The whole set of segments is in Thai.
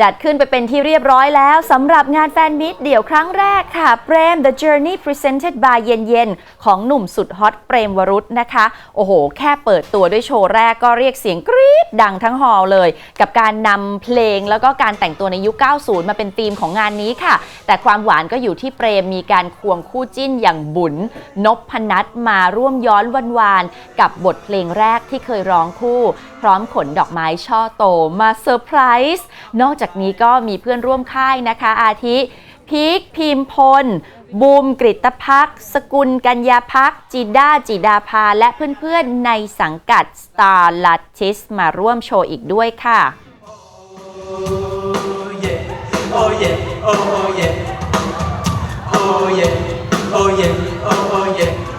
จัดขึ้นไปเป็นที่เรียบร้อยแล้วสำหรับงานแฟนมิตเดี่ยวครั้งแรกค่ะเปรม The Journey Presented by เย็นเย็นๆของหนุ่มสุดฮอตเปรมวรุษนะคะ โอ้โห แค่เปิดตัวด้วยโชว์แรกก็เรียกเสียงกรี๊ดดังทั้งฮอลเลย กับการนำเพลงแล้วก็การแต่งตัวในยุค 90 มาเป็นธีมของงานนี้ค่ะ แต่ความหวานก็อยู่ที่เปรมมีการควงคู่จิ้นอย่างบุญนพพนัทมาร่วมย้อนวันวานกับบทเพลงแรกที่เคยร้องคู่ พร้อมขนดอกไม้ช่อโตมาเซอร์ไพรส์นอกจากจากนี้ก็มีเพื่อนร่วมค่ายนะคะ อาทิพีคพิมพล บูมกริตพัก สกุลกัญญาพักจีด้าจิดาภา และเพื่อนๆในสังกัด Star l a t i s มาร่วมโชว์อีกด้วยค่ะ Oh yeah, oh yeah, oh yeah, oh yeah, oh oh yeah.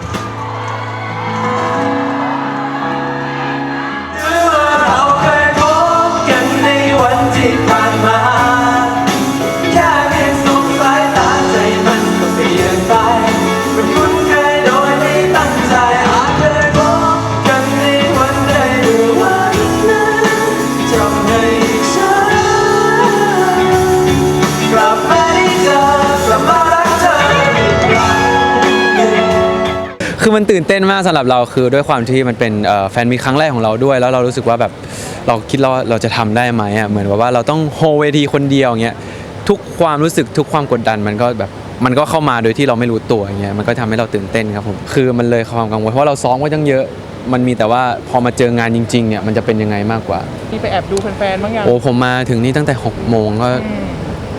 คือมันตื่นเต้นมากสำหรับเราคือด้วยความที่มันเป็นเอ่อแฟนมีตครั้งแรกของเราด้วย แล้วเรารู้สึกว่าแบบเราคิดเราเราจะทำได้ไหมอะเหมือนแบบว่าเราต้องโฮเวทีคนเดียวอย่างเงี้ยทุกความรู้สึกทุกความกดดันมันก็แบบมันก็เข้ามาโดยที่เราไม่รู้ตัวอย่างเงี้ยมันก็ทำให้เราตื่นเต้นครับผมคือมันเลยความกังวลเพราะว่าเราซ้อมไว้ตั้งเยอะ มันมีแต่ว่าพอมาเจองานจริงๆเนี่ยมันจะเป็นยังไงมากกว่ามีไปแอบดูแฟนๆบ้างยังโอ้ผมมาถึงนี่ตั้งแต่6โมงก็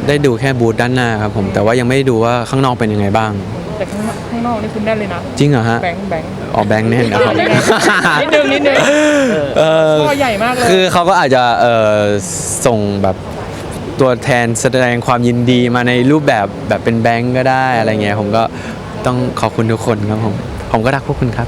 ได้ดูแค่บูธด้านหน้าครับผมแต่ว่ายังไม่ได้ดูว่าข้างนอกเป็นยังไงบ้าง แต่ข้างนอกข้างนอกนี่คุณแน่นเลยนะ จริงเหรอฮะแบงค์แบงค์อ๋อแบงค์แน่นนะครับนิดนึงนิดนึง เออข้อใหญ่มากเลย คือเขาก็อาจจะเอ่อส่งแบบตัวแทนแสดงความยินดีมาในรูปแบบแบบเป็นแบงก์ก็ได้อะไรเงี้ยผมก็ต้องขอบคุณทุกคนครับผมผมก็รักพวกคุณครับ